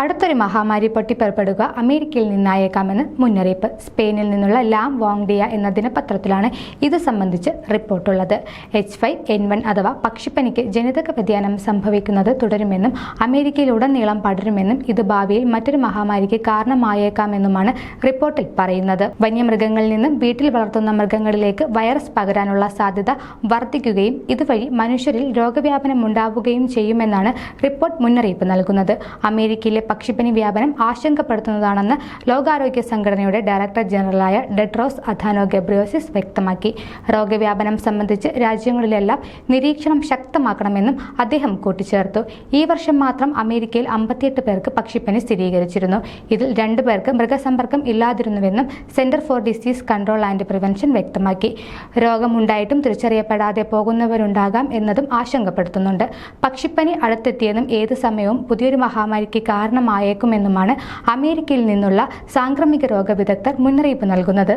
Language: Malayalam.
അടുത്തൊരു മഹാമാരി പൊട്ടിപ്പുറപ്പെടുക അമേരിക്കയിൽ നിന്നായേക്കാമെന്ന് മുന്നറിയിപ്പ്. സ്പെയിനിൽ നിന്നുള്ള ലാം വാങ്ഡിയ എന്ന ദിനപത്രത്തിലാണ് ഇത് സംബന്ധിച്ച് റിപ്പോർട്ടുള്ളത്. എച്ച് ഫൈവ് എൻ വൺ അഥവാ പക്ഷിപ്പനിക്ക് ജനിതക വ്യതിയാനം സംഭവിക്കുന്നത് തുടരുമെന്നും അമേരിക്കയിലുടനീളം പടരുമെന്നും ഇത് ഭാവിയിൽ മറ്റൊരു മഹാമാരിക്ക് കാരണമായേക്കാമെന്നുമാണ് റിപ്പോർട്ടിൽ പറയുന്നത്. വന്യമൃഗങ്ങളിൽ നിന്നും വീട്ടിൽ വളർത്തുന്ന മൃഗങ്ങളിലേക്ക് വൈറസ് പകരാനുള്ള സാധ്യത വർദ്ധിക്കുകയും ഇതുവഴി മനുഷ്യരിൽ രോഗവ്യാപനം ഉണ്ടാവുകയും ചെയ്യുമെന്നാണ് റിപ്പോർട്ട് മുന്നറിയിപ്പ് നൽകുന്നത്. അമേരിക്കയിലെ പക്ഷിപ്പനി വ്യാപനം ആശങ്കപ്പെടുത്തുന്നതാണെന്ന് ലോകാരോഗ്യ സംഘടനയുടെ ഡയറക്ടർ ജനറലായ ഡെട്രോസ് അഥാനോ ഗബ്രിയോസിസ് വ്യക്തമാക്കി. രോഗവ്യാപനം സംബന്ധിച്ച് രാജ്യങ്ങളിലെല്ലാം നിരീക്ഷണം ശക്തമാക്കണമെന്നും അദ്ദേഹം കൂട്ടിച്ചേർത്തു. ഈ വർഷം മാത്രം അമേരിക്കയിൽ അമ്പത്തിയെട്ട് പേർക്ക് പക്ഷിപ്പനി സ്ഥിരീകരിച്ചിരുന്നു. ഇതിൽ രണ്ടു പേർക്ക് മൃഗസമ്പർക്കം ഇല്ലാതിരുന്നുവെന്നും centre for disease control and prevention വ്യക്തമാക്കി. രോഗമുണ്ടായിട്ടും തിരിച്ചറിയപ്പെടാതെ പോകുന്നവരുണ്ടാകാം എന്നതും ആശങ്കപ്പെടുത്തുന്നുണ്ട്. പക്ഷിപ്പനി അടുത്തെത്തിയെന്നും ഏത് സമയവും പുതിയൊരു മഹാമാരിക്ക് കാരണമായേക്കുമെന്നുമാണ് അമേരിക്കയിൽ നിന്നുള്ള സാംക്രമിക രോഗ വിദഗ്ധർ മുന്നറിയിപ്പ് നൽകുന്നത്.